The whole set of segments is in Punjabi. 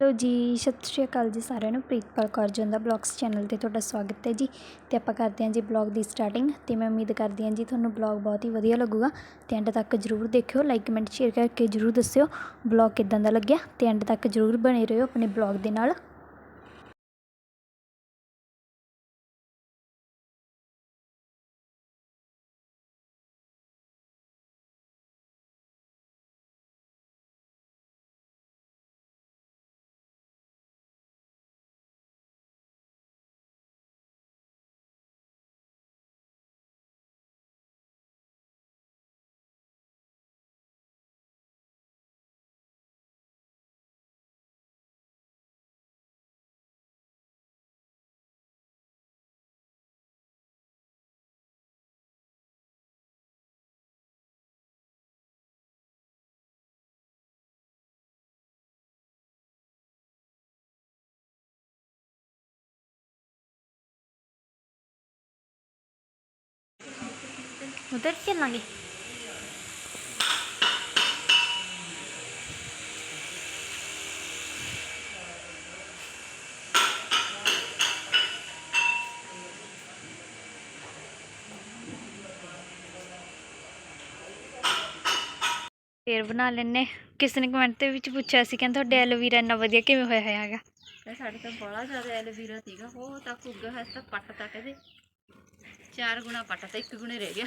ਹੈਲੋ ਜੀ, ਸਤਿ ਸ਼੍ਰੀ ਅਕਾਲ ਜੀ ਸਾਰਿਆਂ ਨੂੰ, ਪ੍ਰੀਤਪਾਲ ਕੌਰ ਦਾ ਬਲੌਗਸ ਚੈਨਲ ਤੇ ਤੁਹਾਡਾ ਸਵਾਗਤ ਹੈ ਜੀ। ਤੇ ਆਪਾਂ ਕਰਦੇ ਹਾਂ ਜੀ ਬਲੌਗ ਦੀ ਸਟਾਰਟਿੰਗ। ਤੇ ਮੈਂ ਉਮੀਦ ਕਰਦੀ ਹਾਂ ਜੀ ਤੁਹਾਨੂੰ ਬਲੌਗ ਬਹੁਤ ਹੀ ਵਧੀਆ ਲੱਗੂਗਾ। ਤੇ ਐਂਡ ਤੱਕ ਜਰੂਰ ਦੇਖਿਓ ਲਾਈਕ ਕਮੈਂਟ ਸ਼ੇਅਰ ਕਰਕੇ ਜਰੂਰ ਦੱਸਿਓ ਬਲੌਗ ਕਿਦਾਂ ਦਾ ਲੱਗਿਆ। ਤੇ ਐਂਡ ਤੱਕ ਜਰੂਰ ਬਣੇ ਰਹੋ ਆਪਣੇ ਬਲੌਗ ਦੇ ਨਾਲ। ਉਧਰ ਚੱਲਾਂਗੇ ਫੇਰ ਬਣਾ ਲੈਨੇ ਕਿਸੇ ਨੇ ਕਮੈਂਟ ਦੇ ਵਿੱਚ ਪੁੱਛਿਆ ਸੀ ਕਹਿੰਦਾ ਤੁਹਾਡੇ ਐਲੋਵੀਰਾ ਇੰਨਾ ਵਧੀਆ ਕਿਵੇਂ ਹੋਇਆ ਹੋਇਆ ਹੈਗਾ? ਇਹ ਸਾਡੇ ਤਾਂ ਬੜਾ ਜ਼ਿਆਦਾ ਐਲੋਵੀਰਾ ਸੀਗਾ। ਉਹ ਤੱਕ ਉੱਗਾ ਹੈ ਤਾਂ ਪੱਟ ਤੱਕ ਇਹਦੇ ਚਾਰ ਗੁਣਾ ਪੱਟ ਤਾਂ ਇੱਕ ਗੁਣੇ ਰਹਿ ਗਿਆ।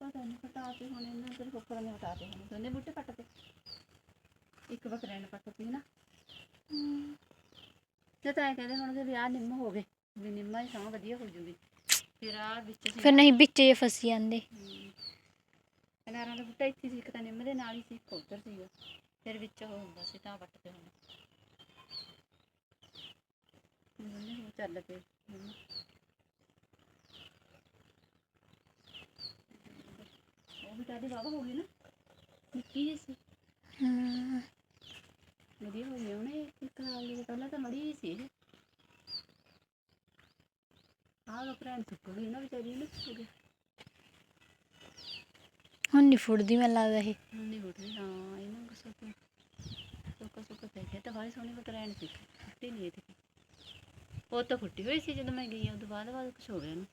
ਪਤਾ ਨਹੀਂ ਹਟਾਤੇ ਹੁਣ ਇਹਨਾਂ ਦੇ ਫੁੱਫੜਾਂ ਨੇ ਹਟਾਤੇ ਹੁਣ ਦੋਨੇ ਬੂਟੇ ਪੱਟਤੇ ਇੱਕ ਬੱਕਰੇ ਨੇ ਪੱਟਤੀ ਨਾ ਤੇ ਤਾਂ ਇਹ ਕਹਿੰਦੇ ਹੁਣ ਵਿਆਹ ਨਿੰਮ ਹੋ ਗਏ। ਵੀ ਨਿੰਮਾਂ ਹੀ ਸਮਾਂ ਵਧੀਆ ਹੋ ਜੂਗੀ। ਫਿਰ ਆ ਵਿੱਚ ਸੀ ਫਿਰ ਨਹੀਂ ਵਿੱਚ ਜੇ ਫਸੀ ਜਾਂਦੇ। ਅਨਾਰਾਂ ਦਾ ਬੂਟਾ ਇੱਥੇ ਸੀ ਇੱਕ ਤਾਂ ਨਿੰਮ ਦੇ ਨਾਲ ਹੀ ਸੀ ਇੱਕ ਉੱਧਰ ਸੀਗਾ। ਫਿਰ ਵਿੱਚ ਉਹ ਹੁੰਦਾ ਸੀ ਤਾਂ ਪੱਟਦੇ ਹੁਣ। ਦੋਨੇ ਚੱਲ ਪਏ ਨਿੰਮ। ਉਹ ਵੀ ਤਾਂ ਬਾਬਾ ਹੋ ਗਈ ਨਾ। ਨਿੱਕੀ ਜਿਹੀ ਸੀ। ਹਮ, ਵਧੀਆ ਹੋਈ ਆ ਉਹਨੇ। ਇੱਕ ਸਾਲ ਦੀ ਪਹਿਲਾਂ ਤਾਂ ਮੜੀ ਹੀ ਸੀ। ਇਹ ਆਹ ਲੋ ਭੈਣ ਸੁੱਕ ਗਈ ਨਾ ਵਿਚਾਰੀ ਨੂੰ ਹੋ ਗਿਆ। ਹੁਣ ਨਹੀਂ ਫੁੱਟਦੀ ਮੈਨੂੰ ਲੱਗਦਾ ਇਹ। ਹੁਣ ਨਹੀਂ ਉੱਠਦੀ ਹਾਂ ਇਹਨਾਂ ਨੂੰ ਸੁੱਕ। ਸੁੱਕ ਸੁੱਕ ਪੈ ਗਿਆ। ਤਾਂ ਬਾਹਲੀ ਸੋਹਣੀ ਬਕਰੈਣ ਸੀ। ਫੁੱਟੀ ਨਹੀਂ ਇਹਦੀ ਉਹ ਤਾਂ ਫੁੱਟੀ ਹੋਈ ਸੀ ਜਦੋਂ ਮੈਂ ਗਈ ਉਦੋਂ ਬਾਅਦ ਬਾਅਦ ਕੁਝ ਹੋ ਗਿਆ ਇਹਨੂੰ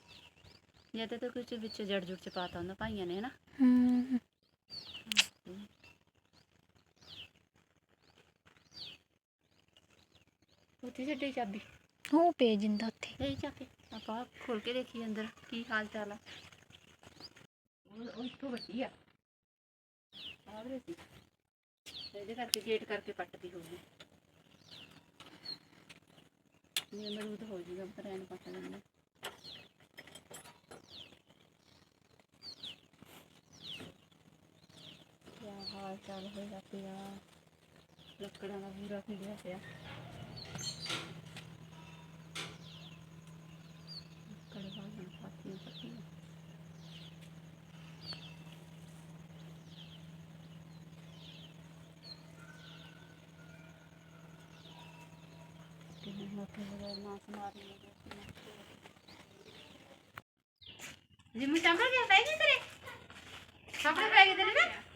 ਜਾਂ ਤਾਂ ਕੁਝ ਵਿੱਚ ਜੜ ਜੁੜ ਚ ਪਾਤਾ ਹੁੰਦਾ ਭਾਈਆਂ ਨੇ ਹਨਾ? ਹਮ, ਉੱਥੇ ਛੱਡੀ ਚਾਬੀ? ਉਹ ਪੇ ਜਿੰਦਾ ਉੱਥੇ। ਇਹ ਚਾਬੀ ਆਪਾਂ ਖੋਲ ਕੇ ਦੇਖੀ ਅੰਦਰ ਕੀ ਹਾਲ ਚਾਲ ਆ? ਉਹ ਇੱਥੋਂ ਵੱਡੀ ਆ। ਆਵਰੇ ਸੀ। ਇਹਦੇ ਕਰਕੇ ਗੇਟ ਕਰਕੇ ਪੱਟਦੀ ਹੋਊਗੀ। ਇਹ ਮਰੂਦ ਹੋ ਜੂਗਾ ਪਰ ਐਨ ਪੱਟ ਲੈਂਦਾ ਹਾਲ ਚਾਲ ਹੋਇਆ ਪਿਆ ਲੱਕੜਾਂ ਦਾ ਪੂਰਾ ਖਿੰਡਿਆ ਪਿਆ। ਲੱਕੜ ਬਾਹਰ ਪਾਤੀਆਂ ਪੱਤੀਆਂ ਕਿੰਨੇ ਮੋਟੇ ਹੋ ਗਏ, ਮਾਸ ਮਾਰਨੇ ਲੱਗੇ ਗਿਆ ਪੈ ਤੇਰੇ? ਸਾਹਮਣੇ ਪੈ ਤੇਰੇ ਨਾ?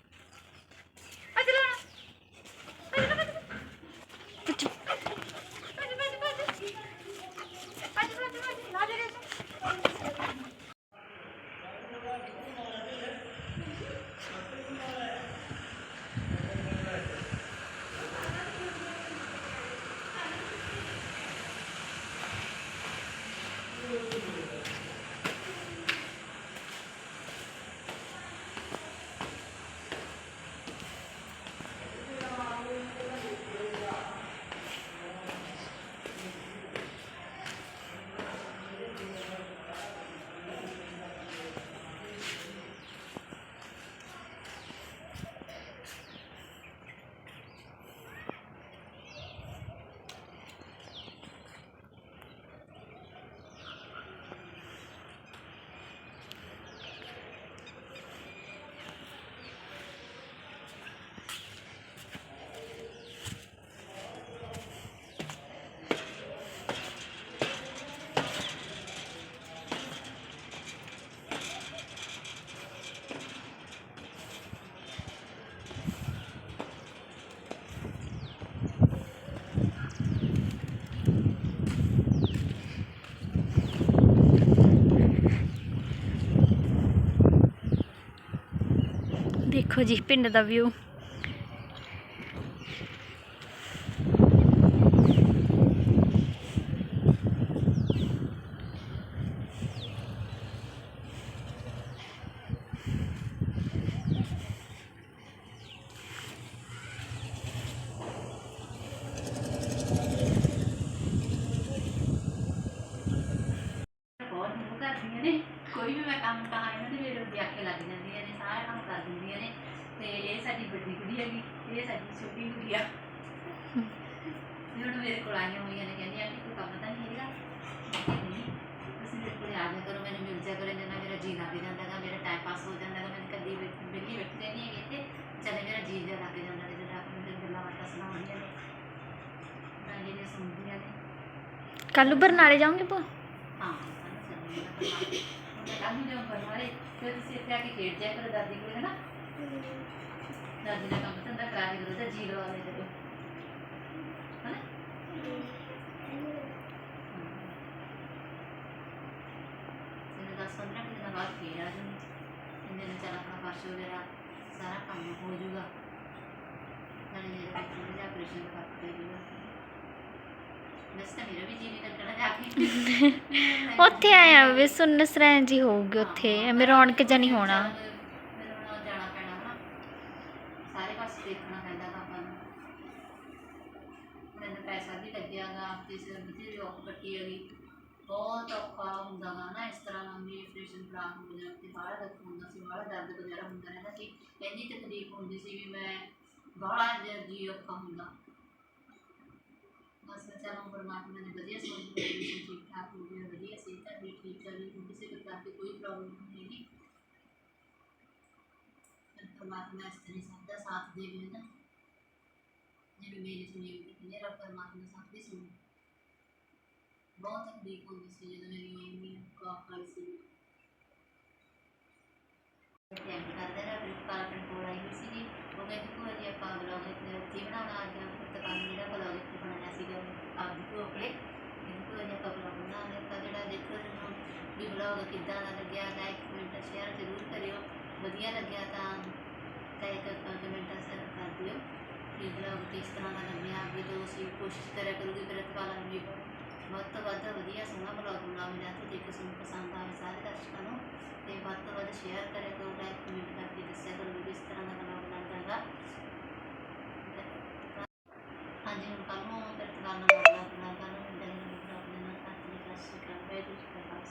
ਦੇਖੋ ਜੀ ਪਿੰਡ ਦਾ ਵਿਊ ਸਾਡੀ ਵੱਡੀ ਕੁੜੀ ਹੈਗੀ ਇਹ ਸਾਡੀ ਛੋਟੀ ਕੁੜੀ ਆ। ਹੁਣ ਮੇਰੇ ਕੋਲ ਆਈਆਂ ਹੋਈਆਂ ਨੇ ਕਹਿੰਦੀਆਂ ਆਂਟੀ ਕੋਈ ਕੰਮ ਤਾਂ ਨਹੀਂ ਹੈਗਾ। ਮੈਂ ਕਿਹਾ, ਨਹੀਂ ਤੁਸੀਂ ਮੇਰੇ ਕੋਲ ਆ ਜਾ ਕਰੋ ਮੈਨੂੰ ਮਿਲ ਜਾ ਕਰੋ ਜਨਾ ਮੇਰਾ ਜੀ ਲੱਗ ਜਾਂਦਾ ਗਾ ਮੇਰਾ ਟਾਈਮ ਪਾਸ ਹੋ ਜਾਂਦਾ ਗਾ ਮੈਂ ਕਦੀ ਬਿੱਲੀ ਬੈਠੀ ਰਹਿੰਦੀ ਹੈਗੀ ਇੱਥੇ। ਚੱਲੇ ਮੇਰਾ ਜੀ ਜਿਹਾ ਲੱਗ ਜਾਂਦਾ ਨੇ ਜਦੋਂ ਆਪ ਮੈਨੂੰ ਗੱਲਾਂ ਬਾਤਾਂ ਸੁਣਾਉਂਦੀਆਂ ਨੇ। ਨਾਲੇ ਨੇ ਸੁਣਦੀਆਂ ਨੇ ਕੱਲ ਬਰਨਾਲੇ ਜਾਓਗੇ ਪੋ ਹਾਂ ਕੱਲ ਨੂੰ ਜਦੋਂ ਬਰਨਾਲੇ ਫਿਰ ਤੁਸੀਂ ਇੱਥੇ ਆ ਕੇ ਖੇਡ ਜਾਇਆ ਕਰੋ ਦਾਦੀ ਕੋਲ ਹੈ ਨਾ ਦਾਦੀ ਦਾ ਕੰਮ ਧੰਦਾ ਕਰਾ ਕੇ ਕਰੋ ਤਾਂ ਜੀ ਲਵਾ ਲਿਆ ਕਰੋ ਹੈ ਨਾ ਇਹਨੇ ਦਸ ਪੰਦਰਾਂ ਕੁ ਦਿਨਾਂ ਬਾਅਦ ਫੇਰ ਆ ਜਾਊਂਗੀ। ਇੰਨੇ ਦਿਨ ਚੱਲ ਆਪਣਾ ਫਰਸ਼ ਵਗੈਰਾ ਸਾਰਾ ਕੰਮ ਹੋ ਜਾਊਗਾ। ਨਾਲੇ ਮੇਰਾ ਬੱਚੇ ਦਾ ਆਪਰੇਸ਼ਨ ਕਰਕੇ ਜੂਗਾ ਵੈਸੇ ਤਾਂ ਮੇਰਾ ਵੀ ਜੀ ਨਹੀਂ ਲੱਗਣਾ ਜਾ ਕੇ। ਉੱਥੇ ਆਇਆ ਵੇ ਸੁੰਨ ਸਰਾਂ ਜੀ ਹੋਊਗੀ ਉੱਥੇ। ਐਵੇਂ ਰੌਣਕ ਜਿਹਾ ਨਹੀਂ ਹੋਣਾ ਮੈਨੂੰ ਹੁਣ ਜਾਣਾ ਪੈਣਾ ਨਾ ਸਾਰੇ ਪਾਸੇ ਦੇਖਣਾ ਪੈਂਦਾ ਗਾ ਆਪਾਂ ਨੂੰ ਮੈਨੂੰ ਪੈਸਾ ਵੀ ਲੱਗਿਆਗਾ ਤੇ ਸਿਰ ਬਥੇਰੀ ਔਖ ਕੱਟੀ ਹੈਗੀ ਬਹੁਤ ਔਖਾ ਹੁੰਦਾ ਗਾ ਨਾ, ਇਸ ਤਰ੍ਹਾਂ ਨਾਲ ਮੇਰੀ ਆਪਰੇਸ਼ਨ ਖਰਾਬ ਹੋ ਜਾਣ ਤੇ ਬਾਹਲਾ ਦੁੱਖ ਹੁੰਦਾ ਸੀ, ਬਾਹਲਾ ਦਰਦ ਵਗੈਰਾ ਹੁੰਦਾ ਰਹਿੰਦਾ ਸੀ। ਇੰਨੀ ਤਕਲੀਫ ਹੁੰਦੀ ਸੀ ਵੀ ਮੈਂ ਬਾਹਲਾ ਜਿਹਾ ਜੀ ਔਖਾ ਹੁੰਦਾ। ਬਸ ਚਲੋ, ਪਰਮਾਤਮਾ ਨੇ ਵਧੀਆ ਸੋਚ ਬਣੀ ਠੀਕ ਠਾਕ ਹੋ ਗਿਆ, ਵਧੀਆ ਸਿਹਤ ਵੀ ਠੀਕ ਚੱਲ ਰਹੀ ਕਿਸੇ ਪ੍ਰਕਾਰ ਦੀ ਕੋਈ ਪ੍ਰੋਬਲਮ ਨਹੀਂ ਹੈਗੀ। ਪਰ ਪਰਮਾਤਮਾ ਇਸ ਤਰ੍ਹਾਂ ਸਭ ਦਾ ਸਾਥ ਦੇਵੇ ਨਾ। ਜਿਵੇਂ ਮੇਰੀ ਸੁਣੀ ਹੋਈ ਮੇਰਾ ਪਰਮਾਤਮਾ ਸਭ ਦੀ ਸੁਣੀ ਬਹੁਤ ਤਕਲੀਫ ਹੁੰਦੀ ਸੀ ਜਦੋਂ ਮੇਰੀ ਇੰਨੀ ਕਾਫ ਆਈ ਸੀ ਟੈਂਕ ਕਰਦੇ ਨਾ ਪ੍ਰਿੰਸੀਪਲ ਆਪਣੇ ਆਈ ਹੋਈ ਉਹ ਕਹਿੰਦੀ ਭੂਆ ਜੀ ਆਪਾਂ ਬਲੌਗ ਇੱਥੇ ਬਣਾਉਣਾ ਅੱਜ ਪੁਰਤਕਾਲ ਜਿਹੜਾ ਬਲੌਗ ਇੱਥੇ ਬਣਾਇਆ ਸੀਗਾ, ਆਪ ਦੀ ਭੂਆ ਕੋਲੇ। ਕਹਿੰਦੀ ਭੂਆ ਬਣਾਉਣਾ ਆਪਾਂ ਜਿਹੜਾ ਦੇਖੋ ਤੁਹਾਨੂੰ ਵੀ ਬਲੌਗ ਕਿੱਦਾਂ ਦਾ ਲੱਗਿਆ ਲਾਈਕ ਕਮੈਂਟ ਸ਼ੇਅਰ ਜ਼ਰੂਰ ਕਰਿਓ। ਵਧੀਆ ਲੱਗਿਆ ਤਾਂ ਲਾਈਕ ਕਮੈਂਟ ਕਰ ਦਿਓ। ਪੀਜ਼ਾ ਵੀ ਇਸ ਤਰ੍ਹਾਂ ਦਾ ਲੱਗਿਆ ਅੱਗੇ ਤੋਂ ਅਸੀਂ ਕੋਸ਼ਿਸ਼ ਕਰਿਆ ਕਰੂਗੀ ਪ੍ਰਤਿਭਾਵਾਂ ਵੀ ਵੱਧ ਤੋਂ ਵੱਧ ਵਧੀਆ ਸੋਹਣਾ ਬਲੌਗ ਬਣਾਉਂਦੇ ਜਾਂ ਤੇ ਕਿਸੇ ਨੂੰ ਪਸੰਦ ਆਵੇ ਸਾਰੇ ਦਰਸ਼ਕਾਂ ਨੂੰ। ਤੇ ਵੱਧ ਤੋਂ ਵੱਧ ਸ਼ੇਅਰ ਕਰਿਆ ਕਰੋ ਲਾਈਕ ਕਮੈਂਟ ਕਰਕੇ ਦੱਸਿਆ ਕਰੋ ਵੀ ਇਸ ਤਰ੍ਹਾਂ ਦਾ ਬਲੌਗ ਬਣਾਉਂਦਾ ਹੈਗਾ। ਹਾਂਜੀ, ਹੁਣ ਕੱਲ ਨੂੰ ਪ੍ਰਤਿਭਾਵਾਂ ਦਾ ਬਲੌਗ ਬਣਾਉਂਦਾ ਹਾਂ ਮੈਂ ਦਿਨ ਨੂੰ ਬਲੌਗ ਦੇਣਾ ਅੱਜ ਦੀ ਕਲਾਸ ਕਰ ਬੈਠ ਕੇ ਕਰ